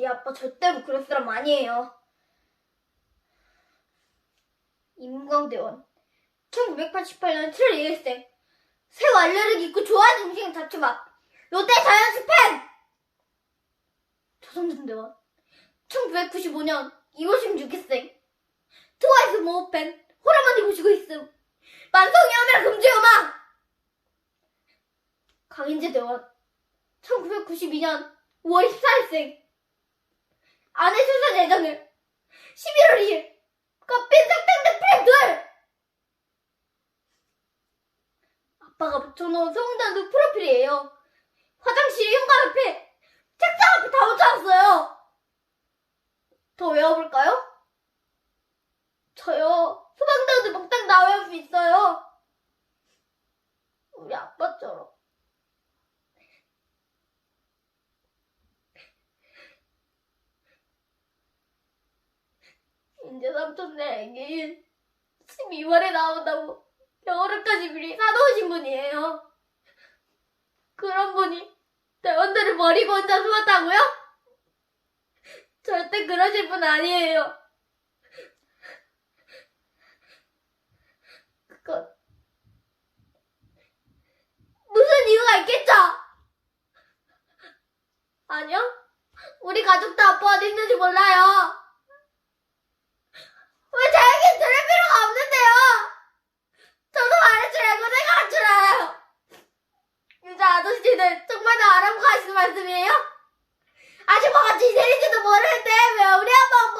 우리 아빠 절대로 그럴 사람 아니에요. 임광대원. 1988년 7월 2일생 새우 알레르기 있고 좋아하는 음식은 잡초밥 롯데 자이언츠 팬! 조성준 대원. 1995년 2월 16일생 트와이스 모호팬. 호라마니 보시고 있음. 만성이 하면 금지음악 강인재 대원. 1992년 5월 14일생 아내 출산 예정일 11월 2일. 커피 삭당된 프레임 둘 아빠가 붙여놓은 성단도 프로필이에요. 화장실 현관 앞에 책상 앞에 다 붙여놨어요. 더 외워볼까요? 저요. 소방당도 다 외울 수 있어요. 우리 아빠 이제 삼촌네 애기 12월에 나온다고 여름까지 미리 사놓으신 분이에요. 그런 분이 대원들을 버리고 혼자 숨었다고요? 절대 그러실 분 아니에요. 그건 무슨 이유가 있겠죠? 아니요. 우리 가족도 아빠 어디 있는지 몰라요. 왜 제 얘기 들을 필요가 없는데요? 저도 말할 줄 알고 생각할 줄 알아요. 유자 아저씨들 정말 다 알아보고 하시는 말씀이에요? 아줌마같이 내리지도 모르는데 왜 우리 아빠